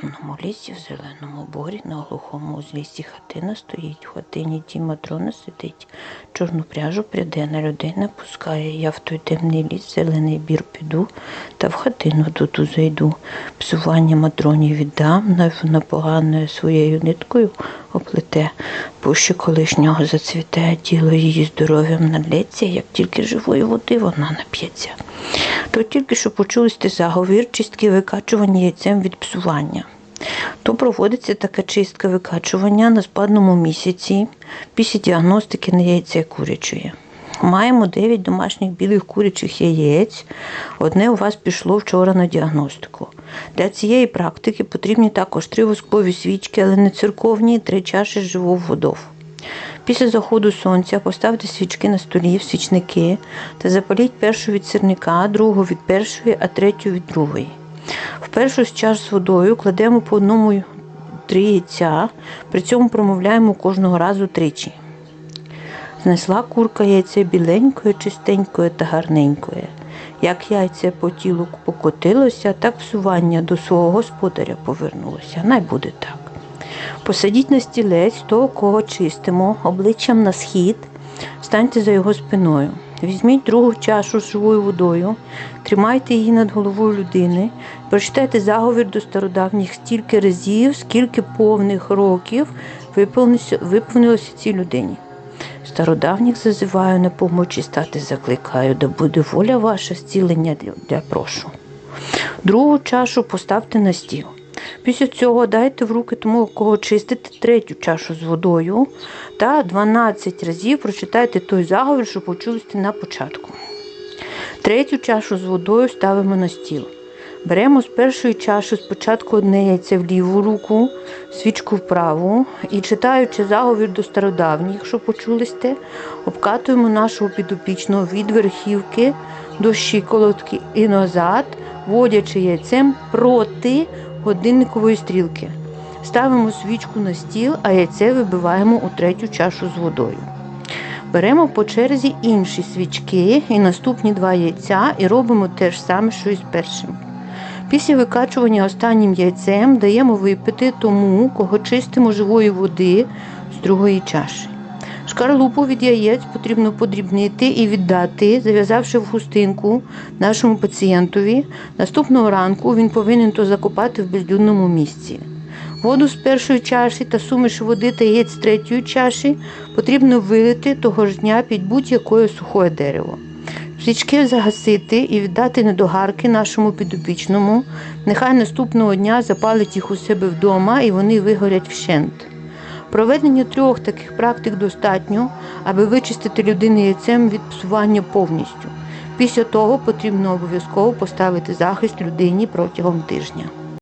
темному лісі, в зеленому борі, на глухому узліссі хатина стоїть. В хатині ті матрона сидить, чорну пряжу пряде на людей пускає. Я в той темний ліс, зелений бір піду, та в хатину туту зайду. Псування матроні віддам, най вона поганою своєю ниткою оплете. Пуще колишнього зацвіте, тіло її здоров'ям налється, як тільки живої води вона нап'ється. То тільки що почулись ти заговір, чистки викачування яйцем від псування. То проводиться така чистка викачування на спадному місяці після діагностики на яйце курячої. Маємо 9 домашніх білих курячих яєць. Одне у вас пішло вчора на діагностику. Для цієї практики потрібні також три воскові свічки, але не церковні, три чаші живого водов. Після заходу сонця поставте свічки на столі в свічники та запаліть першу від сірника, другу від першої, а третю від другої. В першу з чаш з водою кладемо по одному три яйця, при цьому промовляємо кожного разу тричі. Знесла курка яйце біленькою, чистенькою та гарненькою. Як яйце по тілу покотилося, так псування до свого господаря повернулося. Най буде так. Посадіть на стілець того, кого чистимо, обличчям на схід, станьте за його спиною. Візьміть другу чашу з живою водою, тримайте її над головою людини, прочитайте заговір до стародавніх стільки разів, скільки повних років виповнилося, цій людині. Стародавніх зазиваю на помочі стати закликаю, да буде воля ваша зцілення для прошу. Другу чашу поставте на стіл. Після цього дайте в руки тому, кого чистите, третю чашу з водою та 12 разів прочитайте той заговір, що почули на початку. Третю чашу з водою ставимо на стіл. Беремо з першої чаші спочатку одне яйце в ліву руку, свічку в праву і, читаючи заговір до стародавніх, що почули сте, обкатуємо нашого підопічного від верхівки до щиколотки і назад, водячи яйцем проти годинникової стрілки. Ставимо свічку на стіл, а яйце вибиваємо у третю чашу з водою. Беремо по черзі інші свічки і наступні два яйця і робимо те ж саме, що і з першим. Після викачування останнім яйцем даємо випити тому, кого чистимо живої води з другої чаші. Шкарлупу від яєць потрібно подрібнити і віддати, зав'язавши в хустинку нашому пацієнтові. Наступного ранку він повинен то закопати в безлюдному місці. Воду з першої чаші та суміш води та яєць з третьої чаші потрібно вилити того ж дня під будь-якое сухое дерево. Свічки загасити і віддати недогарки нашому підопічному. Нехай наступного дня запалить їх у себе вдома і вони вигорять вщент. Проведення трьох таких практик достатньо, аби вичистити людину яйцем від псування повністю. Після того потрібно обов'язково поставити захист людині протягом тижня.